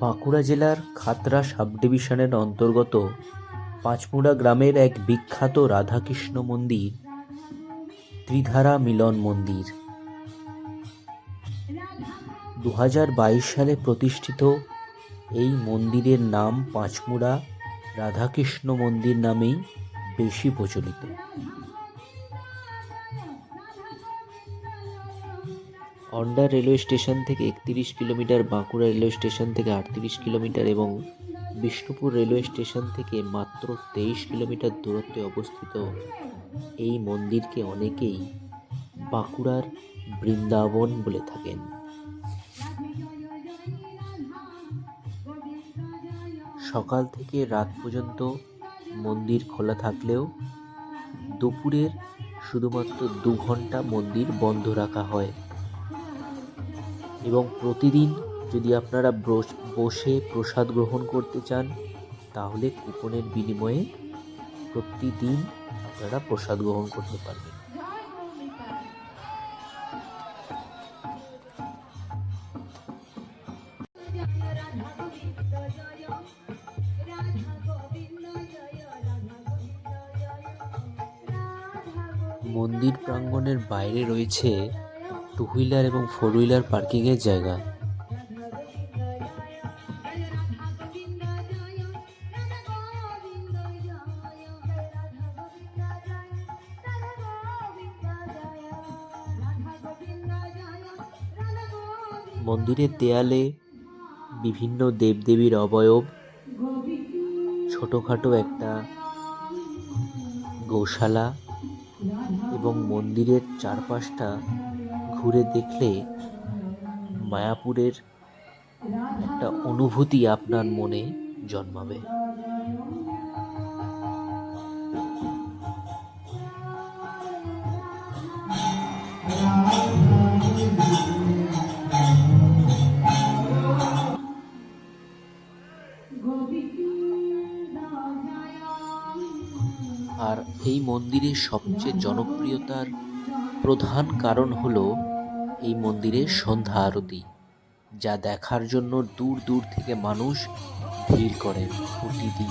বাঁকুড়া জেলার খাতড়া সাব ডিভিশনের অন্তর্গত পাঁচমুড়া গ্রামের এক বিখ্যাত রাধাকৃষ্ণ মন্দির, ত্রিধারা মিলন মন্দির। দু হাজার বাইশ সালে প্রতিষ্ঠিত এই মন্দিরের নাম পাঁচমুড়া রাধাকৃষ্ণ মন্দির নামেই বেশি প্রচলিত। অন্ডা রেলওয়ে স্টেশন থেকে একতিরিশ কিলোমিটার, বাঁকুড়া রেলওয়ে স্টেশন থেকে আটত্রিশ কিলোমিটার এবং বিষ্ণুপুর রেলওয়ে স্টেশন থেকে মাত্র তেইশ কিলোমিটার দূরত্বে অবস্থিত এই মন্দিরকে অনেকেই বাঁকুড়ার বৃন্দাবন বলে থাকেন। সকাল থেকে রাত পর্যন্ত মন্দির খোলা থাকলেও দুপুরের শুধুমাত্র দু ঘণ্টা মন্দির বন্ধ রাখা হয়। এবং প্রতিদিন যদি আপনারা বসে প্রসাদ গ্রহণ করতে চান, তাহলে কুপনের বিনিময়ে প্রতিদিন আপনারা প্রসাদ গ্রহণ করতে পারবেন। মন্দির প্রাঙ্গণের বাইরে রয়েছে টু হুইলার এবং ফোর হুইলার পার্কিংয়ের জায়গা। মন্দিরের দেয়ালে বিভিন্ন দেবদেবীর অবয়ব, ছোটোখাটো একটা গৌশালা এবং মন্দিরের চারপাশটা ঘুরে দেখলে মায়াপুরের একটা অনুভূতি আপনার মনে জন্মাবে। আর এই মন্দিরের সবচেয়ে জনপ্রিয়তার প্রধান কারণ হলো এই মন্দিরের সন্ধ্যা আরতি যা দেখার জন্য দূর দূর থেকে মানুষ ভিড় করে প্রতিদিন।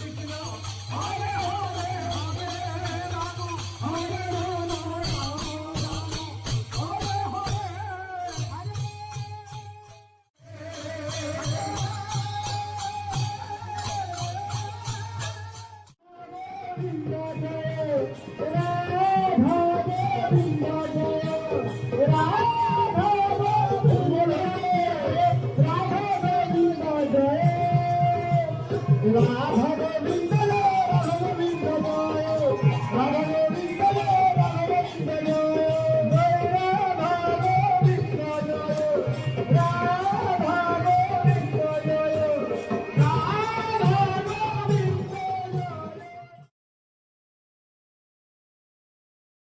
राधा